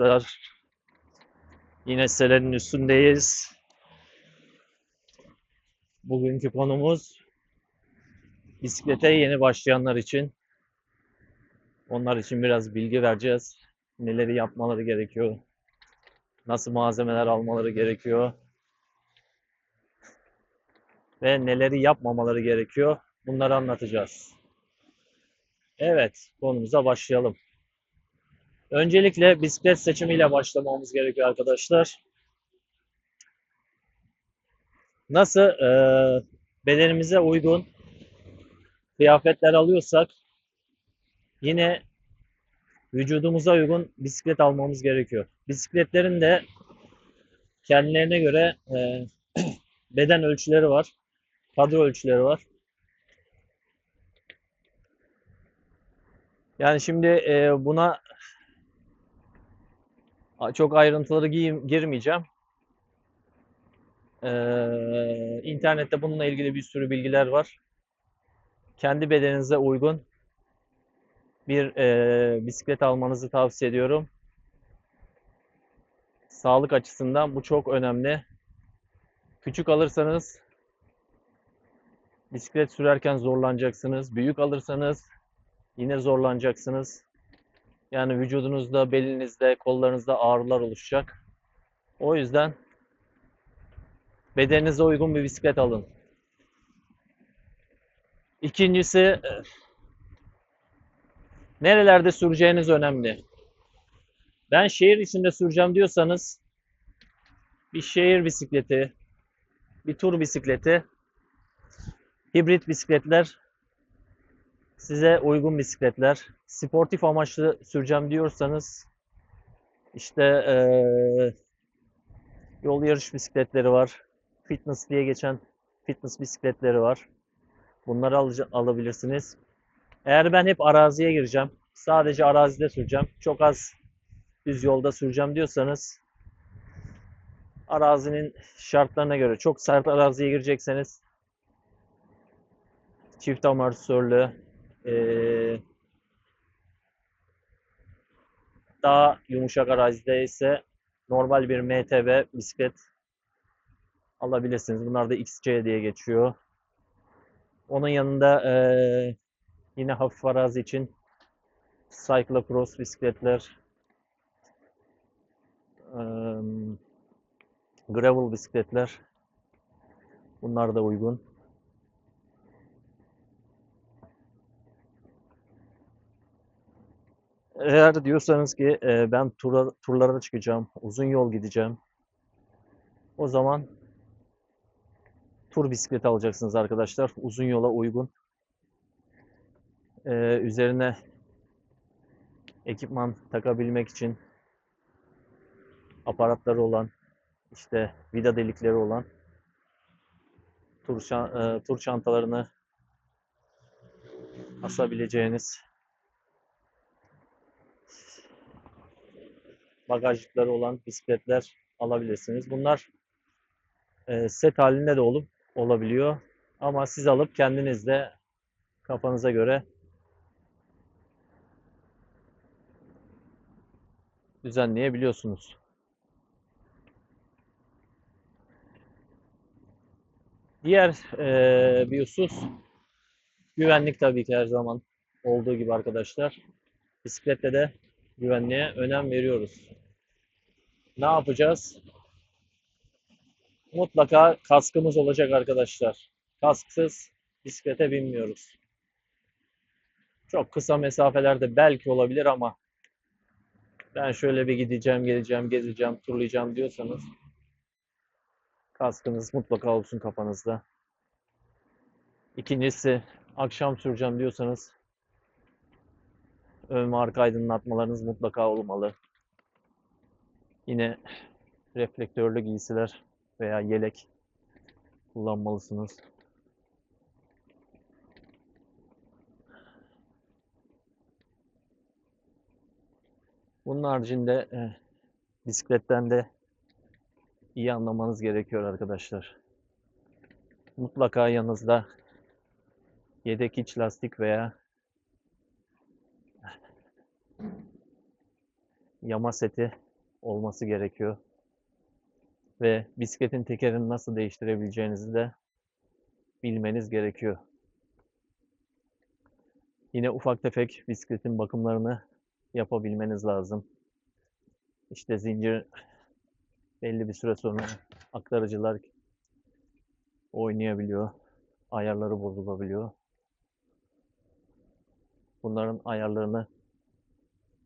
arkadaşlar. Yine selenin üstündeyiz. Bugünkü konumuz bisiklete yeni başlayanlar için. Onlar için biraz bilgi vereceğiz. Neleri yapmaları gerekiyor? Nasıl malzemeler almaları gerekiyor? Ve neleri yapmamaları gerekiyor? Bunları anlatacağız. Evet, konumuza başlayalım. Öncelikle bisiklet seçimiyle başlamamız gerekiyor arkadaşlar. Nasıl e, bedenimize uygun kıyafetler alıyorsak yine vücudumuza uygun bisiklet almamız gerekiyor. Bisikletlerin de kendilerine göre e, beden ölçüleri var, kadro ölçüleri var. Yani şimdi e, buna çok ayrıntıları giyim- girmeyeceğim. Ee, internette bununla ilgili bir sürü bilgiler var. Kendi bedeninize uygun bir e, bisiklet almanızı tavsiye ediyorum. Sağlık açısından bu çok önemli. Küçük alırsanız bisiklet sürerken zorlanacaksınız. Büyük alırsanız yine zorlanacaksınız. Yani vücudunuzda, belinizde, kollarınızda ağrılar oluşacak. O yüzden bedeninize uygun bir bisiklet alın. İkincisi, nerelerde süreceğiniz önemli. Ben şehir içinde süreceğim diyorsanız bir şehir bisikleti, bir tur bisikleti, hibrit bisikletler size uygun bisikletler. Sportif amaçlı süreceğim diyorsanız işte eee, yol yarış bisikletleri var. Fitness diye geçen fitness bisikletleri var. Bunları alıca- alabilirsiniz. Eğer ben hep araziye gireceğim, sadece arazide süreceğim, çok az düz yolda süreceğim diyorsanız arazinin şartlarına göre çok sert araziye girecekseniz çift amortisörlü ee, daha yumuşak arazide ise normal bir MTB bisiklet alabilirsiniz. Bunlar da XC diye geçiyor. Onun yanında ee, yine hafif arazi için cyclocross bisikletler, eee, gravel bisikletler bunlar da uygun. Eğer diyorsanız ki e, ben tura, turlara çıkacağım, uzun yol gideceğim. O zaman tur bisikleti alacaksınız arkadaşlar. Uzun yola uygun. E, üzerine ekipman takabilmek için aparatları olan, işte vida delikleri olan tur, e, tur çantalarını asabileceğiniz bagajlıkları olan bisikletler alabilirsiniz. Bunlar e, set halinde de olup olabiliyor. Ama siz alıp kendiniz de kafanıza göre düzenleyebiliyorsunuz. Diğer e, bir husus güvenlik tabii ki her zaman olduğu gibi arkadaşlar. Bisiklette de güvenliğe önem veriyoruz. Ne yapacağız? Mutlaka kaskımız olacak arkadaşlar. Kasksız bisiklete binmiyoruz. Çok kısa mesafelerde belki olabilir ama ben şöyle bir gideceğim, geleceğim, gezeceğim, turlayacağım diyorsanız kaskınız mutlaka olsun kafanızda. İkincisi akşam süreceğim diyorsanız ön ve aydınlatmalarınız mutlaka olmalı. Yine reflektörlü giysiler veya yelek kullanmalısınız. Bunun haricinde eh, bisikletten de iyi anlamanız gerekiyor arkadaşlar. Mutlaka yanınızda yedek iç lastik veya yama seti olması gerekiyor. Ve bisikletin tekerini nasıl değiştirebileceğinizi de bilmeniz gerekiyor. Yine ufak tefek bisikletin bakımlarını yapabilmeniz lazım. İşte zincir belli bir süre sonra aktarıcılar oynayabiliyor. Ayarları bozulabiliyor. Bunların ayarlarını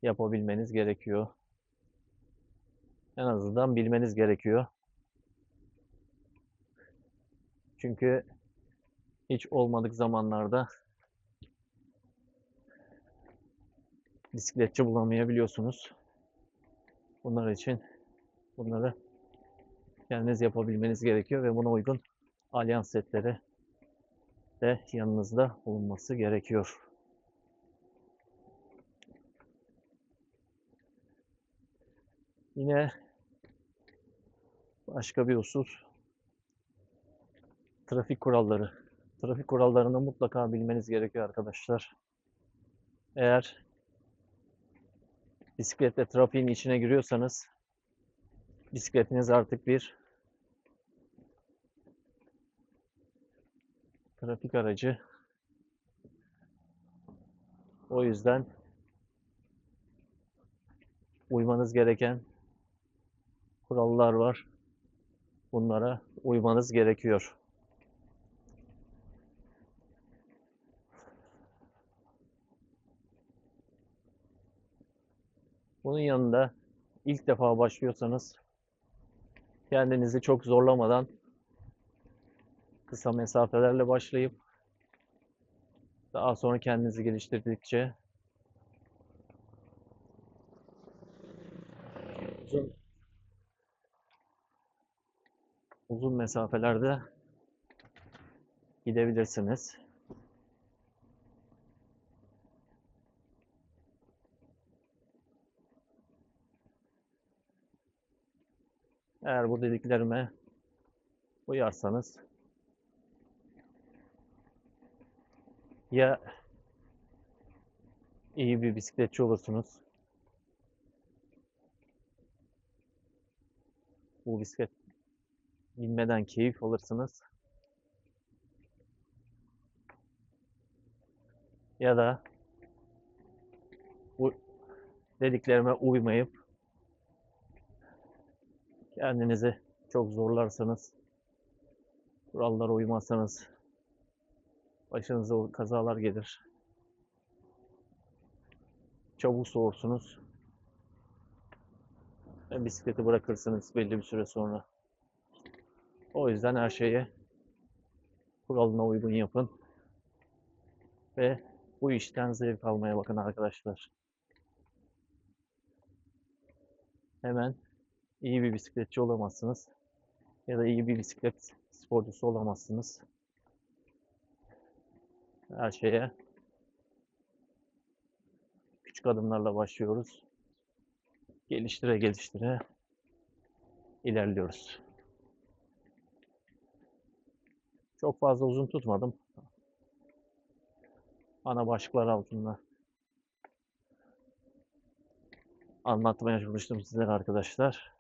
yapabilmeniz gerekiyor. En azından bilmeniz gerekiyor. Çünkü hiç olmadık zamanlarda bisikletçi bulamayabiliyorsunuz. Bunlar için bunları kendiniz yapabilmeniz gerekiyor ve buna uygun alyans setleri de yanınızda bulunması gerekiyor. Yine başka bir husus trafik kuralları. Trafik kurallarını mutlaka bilmeniz gerekiyor arkadaşlar. Eğer bisikletle trafiğin içine giriyorsanız bisikletiniz artık bir trafik aracı. O yüzden uymanız gereken kurallar var. Bunlara uymanız gerekiyor. Bunun yanında ilk defa başlıyorsanız kendinizi çok zorlamadan kısa mesafelerle başlayıp daha sonra kendinizi geliştirdikçe uzun uzun mesafelerde gidebilirsiniz. Eğer bu dediklerime uyarsanız ya iyi bir bisikletçi olursunuz. Bu bisiklet binmeden keyif alırsınız. Ya da bu dediklerime uymayıp kendinizi çok zorlarsanız, kurallara uymazsanız başınıza kazalar gelir. Çabuk soğursunuz. Bisikleti bırakırsınız belli bir süre sonra. O yüzden her şeye kuralına uygun yapın. Ve bu işten zevk almaya bakın arkadaşlar. Hemen iyi bir bisikletçi olamazsınız. Ya da iyi bir bisiklet sporcusu olamazsınız. Her şeye küçük adımlarla başlıyoruz. Geliştire geliştire ilerliyoruz. Çok fazla uzun tutmadım. Ana başlıklar altında anlatmaya çalıştım sizlere arkadaşlar.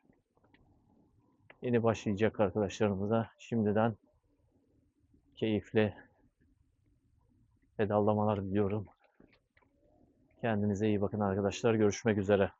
Yeni başlayacak arkadaşlarımıza şimdiden keyifli pedallamalar diliyorum. Kendinize iyi bakın arkadaşlar. Görüşmek üzere.